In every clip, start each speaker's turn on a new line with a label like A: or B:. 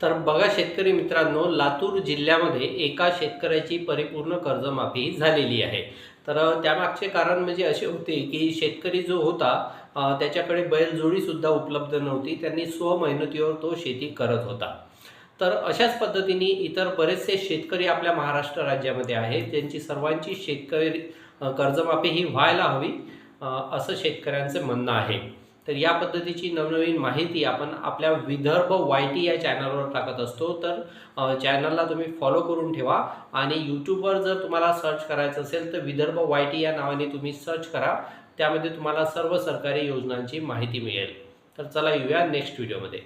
A: तर बघा शेतकरी मित्रांनो लातूर जिल्ह्यामध्ये एका शेतकऱ्याची परिपूर्ण कर्जमाफी झालेली आहे. तर त्यामागचे कारण म्हणजे असे होते की शेतकरी जो होता त्याच्याकडे बैलजोडीसुद्धा उपलब्ध नव्हती. त्यांनी स्वमेहनतीवर तो शेती करत होता. तर अशाच पद्धतीने इतर बरेचसे शेतकरी आपल्या महाराष्ट्र राज्यामध्ये आहेत ज्यांची सर्वांची शेतकरी कर्जमाफी ही व्हायला हवी असं शेतकऱ्यांचं म्हणणं आहे. तर या पद्धतीची नवनवीन माहिती आपण आपल्या विदर्भ वाय टी या चॅनलवर टाकत असतो. तर चॅनलला तुम्ही फॉलो करून ठेवा आणि यूट्यूबवर जर तुम्हाला सर्च करायचं असेल तर विदर्भ वाय टी या नावाने तुम्ही सर्च करा. त्यामध्ये तुम्हाला सर्व सरकारी योजनांची माहिती मिळेल. तर चला येऊया नेक्स्ट व्हिडिओमध्ये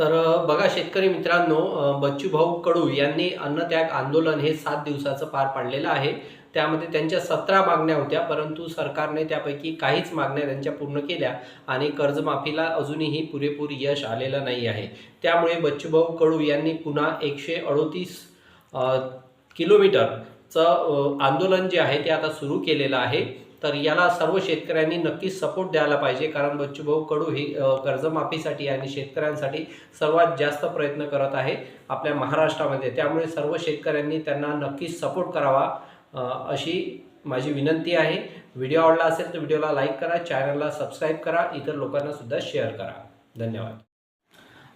A: तर बघा शेतकरी मित्रांनो बच्चूभाऊ कडू यांनी अन्नत्याग आंदोलन हे सात दिवसाचं पार पाडलेलं आहे. त्यामध्ये त्यांच्या सतरा मागण्या होत्या परंतु सरकारने त्यापैकी काहीच मागण्या त्यांच्या पूर्ण केल्या आणि कर्जमाफीला अजूनही पुरेपूर यश आलेलं नाही आहे. त्यामुळे बच्चूभाऊ कडू यांनी पुन्हा एकशे अडोतीस किलोमीटरचं आंदोलन जे आहे ते आता सुरू केलेलं आहे. तर याला सर्व शेतकऱ्यांनी नक्कीच सपोर्ट द्यायला पाहिजे. कारण बच्चूभाऊ कडू हे कर्जमाफीसाठी आणि शेतकऱ्यांसाठी सर्वात जास्त प्रयत्न करत आहे आपल्या महाराष्ट्रामध्ये. त्यामुळे सर्व शेतकऱ्यांनी त्यांना नक्कीच सपोर्ट करावा अशी माझी विनंती आहे. व्हिडिओ आवडला असेल तर व्हिडिओला लाईक करा चॅनलला सबस्क्राईब करा इतर लोकांना सुद्धा शेअर करा. धन्यवाद.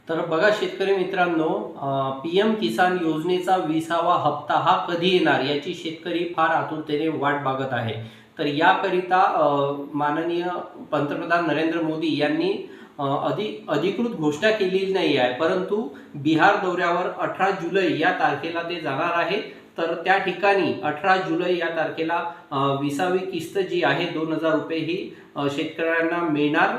A: तर बघा शेतकरी मित्रांनो पी एम किसान योजनेचा विसावा हप्ता हा कधी येणार याची शेतकरी फार आतुरतेने वाट बघत आहे. तर याकरिता माननीय पंतप्रधान नरेंद्र मोदी यांनी अधिक अधि अधिकृत घोषणा केलेली नाही आहे. परंतु बिहार दौऱ्यावर अठरा जुलै या तारखेला ते जाणार आहे. तर त्या ठिकाणी अठरा जुलै या तारखेला विसावी किस्त जी आहे दोन हजार रुपये ही शेतकऱ्यांना मिळणार.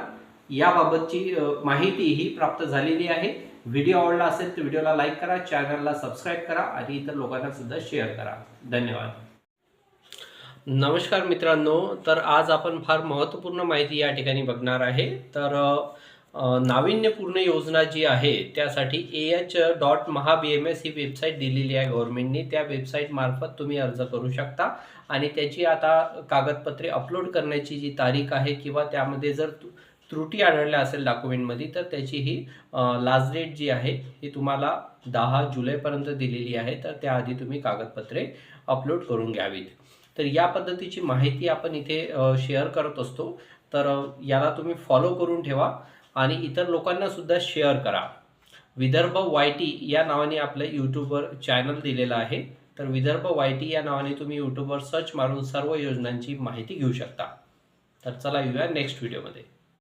A: याबाबतची माहिती ही प्राप्त झालेली आहे. व्हिडिओ आवडला असेल तर व्हिडिओला लाईक करा चॅनलला सबस्क्राईब करा आणि इतर लोकांना सुद्धा शेअर करा. धन्यवाद. नमस्कार मित्रांनो तर आज आपण फार महत्त्वपूर्ण माहिती या ठिकाणी बघणार आहे. तर नाविन्यपूर्ण योजना जी आहे त्यासाठी A H dot Maha B M S he website दिलेली आहे गव्हर्नमेंटने त्या वेबसाईटमार्फत तुम्ही अर्ज करू शकता. आणि त्याची आता कागदपत्रे अपलोड करण्याची जी तारीख आहे किंवा त्यामध्ये जर त्रुटी आढळल्या असेल डॉक्युमेंटमध्ये तर त्याची ही लास्ट डेट जी आहे ही तुम्हाला दहा जुलैपर्यंत दिलेली आहे. तर त्याआधी तुम्ही कागदपत्रे अपलोड करून घ्यावीत. तर या पद्धतीची माहिती आपण इथे शेअर करत असतो. तर याला तुम्ही फॉलो करून ठेवा आणि इतर लोकांना सुद्धा शेअर करा. विदर्भ वाय टी या नावाने आपलं यूट्यूबवर चॅनल दिलेलं आहे. तर विदर्भ वाय टी या नावाने तुम्ही यूट्यूबवर सर्च मारून सर्व योजनांची माहिती घेऊ शकता. तर चला येऊया नेक्स्ट व्हिडिओमध्ये